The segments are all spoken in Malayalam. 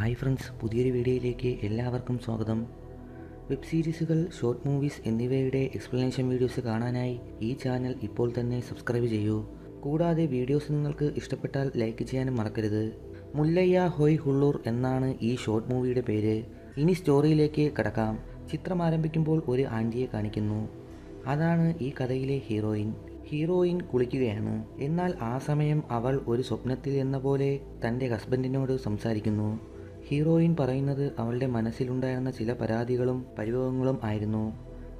ഹായ് ഫ്രണ്ട്സ് പുതിയൊരു വീഡിയോയിലേക്ക് എല്ലാവർക്കും സ്വാഗതം. വെബ് സീരീസുകൾ ഷോർട്ട് മൂവീസ് എന്നിവയുടെ എക്സ്പ്ലനേഷൻ വീഡിയോസ് കാണാനായി ഈ ചാനൽ ഇപ്പോൾ തന്നെ സബ്സ്ക്രൈബ് ചെയ്യൂ. കൂടാതെ വീഡിയോസ് നിങ്ങൾക്ക് ഇഷ്ടപ്പെട്ടാൽ ലൈക്ക് ചെയ്യാനും മറക്കരുത്. മുല്ലയ്യ ഹോയ് ഹുള്ളൂർ എന്നാണ് ഈ ഷോർട്ട് മൂവിയുടെ പേര്. ഇനി സ്റ്റോറിയിലേക്ക് കടക്കാം. ചിത്രം ആരംഭിക്കുമ്പോൾ ഒരു ആന്റിയെ കാണിക്കുന്നു. അതാണ് ഈ കഥയിലെ ഹീറോയിൻ. ഹീറോയിൻ കുളിക്കുകയാണ്. എന്നാൽ ആ സമയം അവൾ ഒരു സ്വപ്നത്തിൽ എന്ന പോലെ തന്റെ ഹസ്ബൻഡിനോട് സംസാരിക്കുന്നു. ഹീറോയിൻ പറയുന്നത് അവളുടെ മനസ്സിലുണ്ടായിരുന്ന ചില പരാതികളും പരിഭവങ്ങളും ആയിരുന്നു.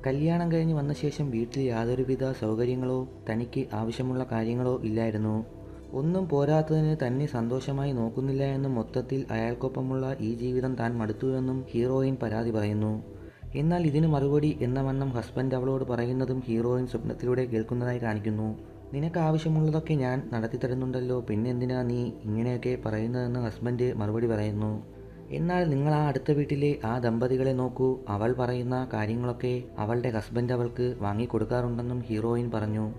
കല്യാണം കഴിഞ്ഞ് വന്ന ശേഷം വീട്ടിൽ യാതൊരുവിധ സൗകര്യങ്ങളോ തനിക്ക് ആവശ്യമുള്ള കാര്യങ്ങളോ ഇല്ലായിരുന്നു. ഒന്നും പോരാത്തതിന് തന്നെ സന്തോഷമായി നോക്കുന്നില്ല എന്നും മൊത്തത്തിൽ അയാൾക്കൊപ്പമുള്ള ഈ ജീവിതം താൻ മടുത്തുവെന്നും ഹീറോയിൻ പരാതി പറയുന്നു. എന്നാൽ ഇതിന് മറുപടി എന്ന വണ്ണം ഹസ്ബൻഡ് അവളോട് പറയുന്നതും ഹീറോയിൻ സ്വപ്നത്തിലൂടെ കേൾക്കുന്നതായി കാണിക്കുന്നു. നിനക്ക് ആവശ്യമുള്ളതൊക്കെ ഞാൻ നടത്തി തരുന്നുണ്ടല്ലോ പിന്നെന്തിനാ നീ ഇങ്ങനെയൊക്കെ പറയുന്നതെന്ന് ഹസ്ബൻഡ് മറുപടി പറയുന്നു. എന്നാൽ നിങ്ങൾ ആ അടുത്ത വീട്ടിലെ ആ ദമ്പതികളെ നോക്കൂ. അവൾ പറയുന്ന കാര്യങ്ങളൊക്കെ അവളുടെ ഹസ്ബൻഡ് അവൾക്ക് വാങ്ങിക്കൊടുക്കാറുണ്ടെന്നും ഹീറോയിൻ പറഞ്ഞു.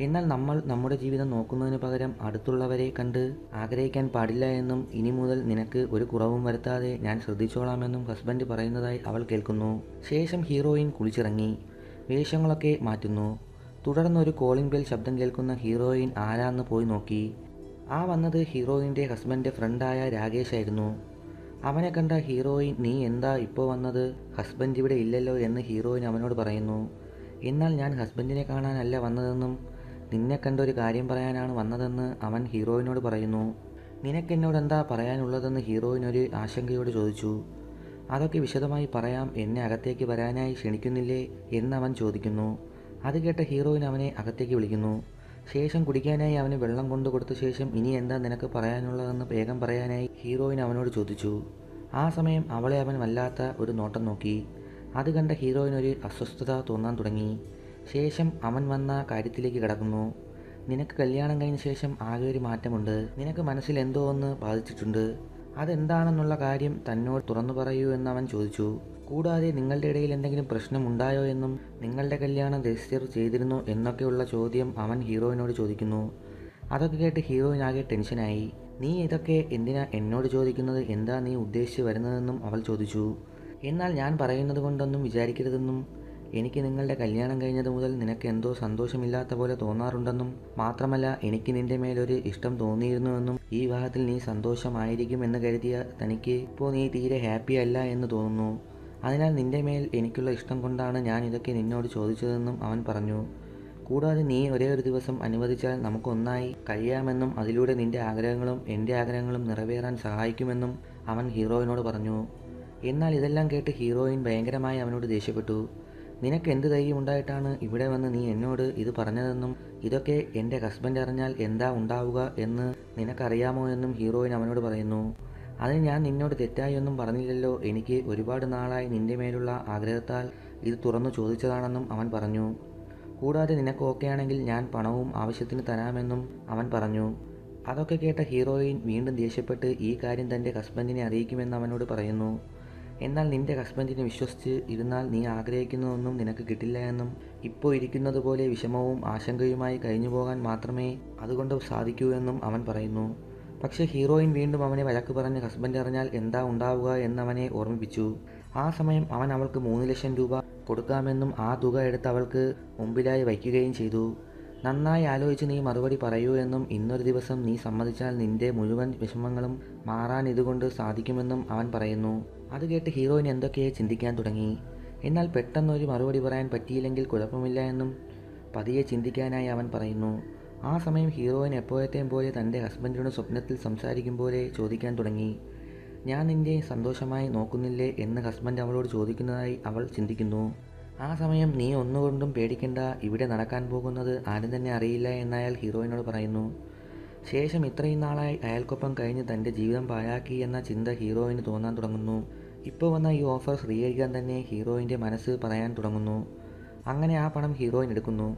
എന്നാൽ നമ്മൾ നമ്മുടെ ജീവിതം നോക്കുന്നതിന് പകരം അടുത്തുള്ളവരെ കണ്ട് ആഗ്രഹിക്കാൻ പാടില്ല എന്നും ഇനി മുതൽ നിനക്ക് ഒരു കുറവും വരുത്താതെ ഞാൻ ശ്രദ്ധിച്ചോളാമെന്നും ഹസ്ബൻഡ് പറയുന്നതായി അവൾ കേൾക്കുന്നു. ശേഷം ഹീറോയിൻ കുളിച്ചിറങ്ങി. വേഷങ്ങളൊക്കെ മാറ്റുന്നു. തുടർന്ന് ഒരു കോളിംഗ് ബെൽ ശബ്ദം കേൾക്കുന്ന ഹീറോയിൻ ആരാന്ന് പോയി നോക്കി. ആ വന്നത് ഹീറോയിന്റെ ഹസ്ബൻഡ് ഫ്രണ്ടായ രാകേഷ് ആയിരുന്നു. അവനെ കണ്ട ഹീറോയിൻ നീ എന്താ ഇപ്പോൾ വന്നത്? ഹസ്ബൻഡ് ഇവിടെ ഇല്ലല്ലോ എന്ന് ഹീറോയിൻ അവനോട് പറയുന്നു. എന്നാൽ ഞാൻ ഹസ്ബൻഡിനെ കാണാനല്ല വന്നതെന്നും നിന്നെ കണ്ട ഒരു കാര്യം പറയാനാണ് വന്നതെന്ന് അവൻ ഹീറോയിനോട് പറയുന്നു. നിനക്കെന്നോട് എന്താ പറയാനുള്ളതെന്ന് ഹീറോയിൻ ഒരു ആശങ്കയോട് ചോദിച്ചു. അതൊക്കെ വിശദമായി പറയാം എന്നെ അകത്തേക്ക് വരാനായി ക്ഷണിക്കുന്നില്ലേ എന്നവൻ ചോദിക്കുന്നു. അത് കേട്ട ഹീറോയിൻ അവനെ അകത്തേക്ക് വിളിക്കുന്നു. ശേഷം കുടിക്കാനായി അവന് വെള്ളം കൊണ്ടു കൊടുത്ത ശേഷം ഇനി എന്താ നിനക്ക് പറയാനുള്ളതെന്ന് വേഗം പറയാനായി ഹീറോയിൻ അവനോട് ചോദിച്ചു. ആ സമയം അവളെ അവൻ വല്ലാത്ത ഒരു നോട്ടം നോക്കി. അത് കണ്ട ഹീറോയിൻ ഒരു അസ്വസ്ഥത തോന്നാൻ തുടങ്ങി. ശേഷം അവൻ വന്ന കാര്യത്തിലേക്ക് കിടക്കുന്നു. നിനക്ക് കല്യാണം കഴിഞ്ഞ ശേഷം ആകെ ഒരു മാറ്റമുണ്ട്. നിനക്ക് മനസ്സിൽ എന്തോ ഒന്ന് ബാധിച്ചിട്ടുണ്ട്. അതെന്താണെന്നുള്ള കാര്യം തന്നോട് തുറന്നു പറയൂ എന്ന് അവൻ ചോദിച്ചു. കൂടാതെ നിങ്ങളുടെ ഇടയിൽ എന്തെങ്കിലും പ്രശ്നം ഉണ്ടായോ എന്നും നിങ്ങളുടെ കല്യാണം രജിസ്റ്റർ ചെയ്തിരുന്നു എന്നൊക്കെയുള്ള ചോദ്യം അവൻ ഹീറോയിനോട് ചോദിക്കുന്നു. അതൊക്കെ കേട്ട് ഹീറോയിൻ ആകെ ടെൻഷനായി. നീ ഇതൊക്കെ എന്തിനാ എന്നോട് ചോദിക്കുന്നത്? എന്താ നീ ഉദ്ദേശിച്ച് വരുന്നതെന്നും അവൾ ചോദിച്ചു. എന്നാൽ ഞാൻ പറയുന്നത് കൊണ്ടൊന്നും വിചാരിക്കരുതെന്നും എനിക്ക് നിങ്ങളുടെ കല്യാണം കഴിഞ്ഞത് മുതൽ നിനക്ക് എന്തോ സന്തോഷമില്ലാത്ത പോലെ തോന്നാറുണ്ടെന്നും മാത്രമല്ല എനിക്ക് നിന്റെ മേലൊരു ഇഷ്ടം തോന്നിയിരുന്നുവെന്നും ഈ വിവാഹത്തിൽ നീ സന്തോഷമായിരിക്കും എന്ന് കരുതിയ തനിക്ക് ഇപ്പോൾ നീ തീരെ ഹാപ്പി അല്ല എന്ന് തോന്നുന്നു. അതിനാൽ നിന്റെ മേൽ എനിക്കുള്ള ഇഷ്ടം കൊണ്ടാണ് ഞാൻ ഇതൊക്കെ നിന്നോട് ചോദിച്ചതെന്നും അവൻ പറഞ്ഞു. കൂടാതെ നീ ഒരേ ഒരു ദിവസം അനുവദിച്ചാൽ നമുക്കൊന്നായി കഴിയാമെന്നും അതിലൂടെ നിന്റെ ആഗ്രഹങ്ങളും എന്റെ ആഗ്രഹങ്ങളും നിറവേറാൻ സഹായിക്കുമെന്നും അവൻ ഹീറോയിനോട് പറഞ്ഞു. എന്നാൽ ഇതെല്ലാം കേട്ട് ഹീറോയിൻ ഭയങ്കരമായി അവനോട് ദേഷ്യപ്പെട്ടു. നിനക്ക് എന്ത് ധൈര്യം ഉണ്ടായിട്ടാണ് ഇവിടെ വന്ന് നീ എന്നോട് ഇത് പറഞ്ഞതെന്നും ഇതൊക്കെ എന്റെ ഹസ്ബൻഡ് അറിഞ്ഞാൽ എന്താ ഉണ്ടാവുക എന്ന് നിനക്കറിയാമോ എന്നും ഹീറോയിൻ അവനോട് പറയുന്നു. അതിന് ഞാൻ നിന്നോട് തെറ്റായി ഒന്നും പറഞ്ഞില്ലല്ലോ. എനിക്ക് ഒരുപാട് നാളായി നിന്റെ മേലുള്ള ആഗ്രഹത്താൽ ഇത് തുറന്നു ചോദിച്ചതാണെന്നും അവൻ പറഞ്ഞു. കൂടാതെ നിനക്ക് ഓക്കെ ആണെങ്കിൽ ഞാൻ പണവും ആവശ്യത്തിന് തരാമെന്നും അവൻ പറഞ്ഞു. അതൊക്കെ കേട്ട ഹീറോയിൻ വീണ്ടും ദേഷ്യപ്പെട്ട് ഈ കാര്യം തന്റെ ഹസ്ബൻഡിനെ അറിയിക്കുമെന്ന് അവനോട് പറയുന്നു. എന്നാൽ നിന്റെ ഹസ്ബൻഡിനെ വിശ്വസിച്ച് ഇരുന്നാൽ നീ ആഗ്രഹിക്കുന്നതൊന്നും നിനക്ക് കിട്ടില്ല എന്നും ഇപ്പോൾ ഇരിക്കുന്നത് പോലെ വിഷമവും ആശങ്കയുമായി കഴിഞ്ഞു പോകാൻ മാത്രമേ അതുകൊണ്ട് സാധിക്കൂ എന്നും അവൻ പറയുന്നു. പക്ഷേ ഹീറോയിൻ വീണ്ടും അവനെ വഴക്ക് പറഞ്ഞ് ഹസ്ബൻഡ് അറിഞ്ഞാൽ എന്താ ഉണ്ടാവുക എന്നവനെ ഓർമ്മിപ്പിച്ചു. ആ സമയം അവൻ അവൾക്ക് മൂന്ന് ലക്ഷം രൂപ കൊടുക്കാമെന്നും ആ തുക എടുത്ത് അവൾക്ക് മുമ്പിലായി വയ്ക്കുകയും ചെയ്തു. നന്നായി ആലോചിച്ച് നീ മറുപടി പറയൂ എന്നും ഇന്നൊരു ദിവസം നീ സമ്മതിച്ചാൽ നിന്റെ മുഴുവൻ വിഷമങ്ങളും മാറാൻ ഇതുകൊണ്ട് സാധിക്കുമെന്നും അവൻ പറയുന്നു. അത് കേട്ട് ഹീറോയിൻ എന്തൊക്കെയായി ചിന്തിക്കാൻ തുടങ്ങി. എന്നാൽ പെട്ടെന്നൊരു മറുപടി പറയാൻ പറ്റിയില്ലെങ്കിൽ കുഴപ്പമില്ല എന്നും പതിയെ ചിന്തിക്കാനായി അവൻ പറയുന്നു. ആ സമയം ഹീറോയിൻ എപ്പോഴത്തെയും പോലെ തന്റെ ഹസ്ബൻഡിനോട് സ്വപ്നത്തിൽ സംസാരിക്കും പോലെ ചോദിക്കാൻ തുടങ്ങി. ഞാൻ നിന്റെ സന്തോഷമായി നോക്കുന്നില്ലേ എന്ന് ഹസ്ബൻഡ് അവളോട് ചോദിക്കുന്നതായി അവൾ ചിന്തിക്കുന്നു. ആ സമയം നീ ഒന്നുകൊണ്ടും പേടിക്കണ്ട. ഇവിടെ നടക്കാൻ പോകുന്നത് ആരും തന്നെ അറിയില്ല എന്നയാൾ ഹീറോയിനോട് പറയുന്നു. ശേഷം ഇത്രയും നാളായി അയാൾക്കൊപ്പം കഴിഞ്ഞ് തന്റെ ജീവിതം പാഴാക്കി എന്ന ചിന്ത ഹീറോയിന് തോന്നാൻ തുടങ്ങുന്നു. ഇപ്പോൾ വന്ന ഈ ഓഫർ സ്വീകരിക്കാൻ തന്നെ ഹീറോയിന്റെ മനസ്സ് പറയാൻ തുടങ്ങുന്നു. അങ്ങനെ ആ പണം ഹീറോയിൻ എടുക്കുന്നു.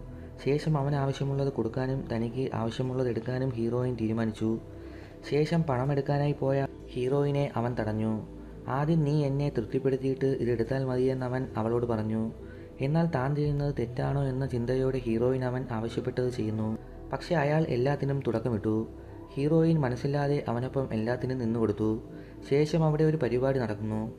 ശേഷം അവൻ ആവശ്യമുള്ളത് കൊടുക്കാനും തനിക്ക് ആവശ്യമുള്ളത് എടുക്കാനും ഹീറോയിൻ തീരുമാനിച്ചു. ശേഷം പണം എടുക്കാനായി പോയ ഹീറോയിനെ അവൻ തടഞ്ഞു. ആദ്യം നീ എന്നെ തൃപ്തിപ്പെടുത്തിയിട്ട് ഇതെടുത്താൽ മതിയെന്ന് അവൻ അവളോട് പറഞ്ഞു. എന്നാൽ താൻ ചെയ്യുന്നത് തെറ്റാണോ എന്ന ചിന്തയോടെ ഹീറോയിൻ അവൻ ആവശ്യപ്പെട്ടത് ചെയ്യുന്നു. പക്ഷേ അയാൾ എല്ലാത്തിനും തുടക്കമിട്ടു. ഹീറോയിൻ മനസ്സില്ലാതെ അവനൊപ്പം എല്ലാത്തിനും നിന്നു കൊടുത്തു ശേഷം അവിടെ ഒരു പരിപാടി നടക്കുന്നു.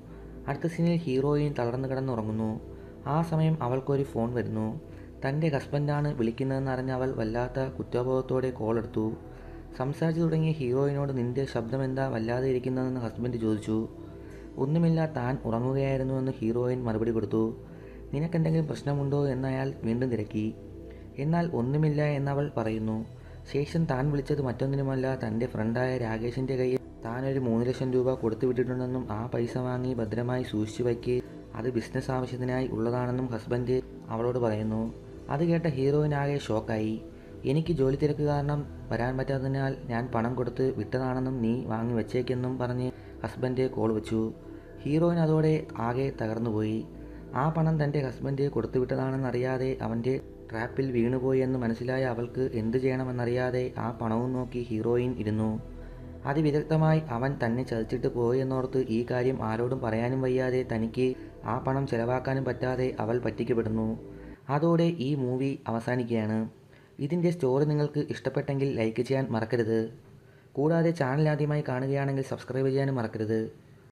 അടുത്ത സീനിൽ ഹീറോയിൻ തളർന്നു കിടന്നുറങ്ങുന്നു. ആ സമയം അവൾക്കൊരു ഫോൺ വരുന്നു. തന്റെ ഹസ്ബൻഡാണ് വിളിക്കുന്നതെന്ന് അറിഞ്ഞ അവൾ വല്ലാത്ത കുറ്റബോധത്തോടെ കോൾ എടുത്തു. സംസാരിച്ചു തുടങ്ങിയ ഹീറോയിനോട് നിന്റെ ശബ്ദം എന്താ വല്ലാതെ ഇരിക്കുന്നതെന്ന് ഹസ്ബൻഡ് ചോദിച്ചു. ഒന്നുമില്ല താൻ ഉറങ്ങുകയായിരുന്നുവെന്ന് ഹീറോയിൻ മറുപടി കൊടുത്തു. നിനക്കെന്തെങ്കിലും പ്രശ്നമുണ്ടോ എന്നയാൾ വീണ്ടും തിരക്കി. എന്നാൽ ഒന്നുമില്ല എന്നവൾ പറയുന്നു. ശേഷം താൻ വിളിച്ചത് മറ്റൊന്നിനുമല്ല. തന്റെ ഫ്രണ്ടായ രാകേഷിന്റെ കയ്യിൽ താൻ ഒരു മൂന്ന് ലക്ഷം രൂപ കൊടുത്തു വിട്ടിട്ടുണ്ടെന്നും ആ പൈസ വാങ്ങി ഭദ്രമായി സൂക്ഷിച്ചു വയ്ക്ക്. അത് ബിസിനസ് ആവശ്യത്തിനായി ഉള്ളതാണെന്നും ഹസ്ബൻഡ് അവളോട് പറയുന്നു. അത് കേട്ട ഹീറോയിനാകെ ഷോക്കായി എനിക്ക് ജോലി തിരക്ക് കാരണം വരാൻ പറ്റാത്തതിനാൽ ഞാൻ പണം കൊടുത്ത് വിട്ടതാണെന്നും നീ വാങ്ങി വെച്ചേക്കെന്നും പറഞ്ഞ് ഹസ്ബൻഡ് കോൾ വെച്ചു. ഹീറോയിൻ അതോടെ ആകെ തകർന്നുപോയി. ആ പണം തന്റെ ഹസ്ബൻഡ് കൊടുത്തുവിട്ടതാണെന്നറിയാതെ അവന്റെ ട്രാപ്പിൽ വീണുപോയി എന്ന് മനസ്സിലായ അവൾക്ക് എന്തു ചെയ്യണമെന്നറിയാതെ ആ പണവും നോക്കി ഹീറോയിൻ ഇരുന്നു. അതിവിദഗ്ധമായി അവൻ തന്നെ ചതിച്ചിട്ട് പോയെന്നോർത്ത് ഈ കാര്യം ആരോടും പറയാനും വയ്യാതെ തനിക്ക് ആ പണം ചെലവാക്കാനും പറ്റാതെ അവൾ പറ്റിക്കപ്പെടുന്നു. അതോടെ ഈ മൂവി അവസാനിക്കുകയാണ്. ഇതിന്റെ സ്റ്റോറി നിങ്ങൾക്ക് ഇഷ്ടപ്പെട്ടെങ്കിൽ ലൈക്ക് ചെയ്യാൻ മറക്കരുത്. കൂടാതെ ചാനൽ ആദ്യമായി കാണുകയാണെങ്കിൽ സബ്സ്ക്രൈബ് ചെയ്യാനും മറക്കരുത്.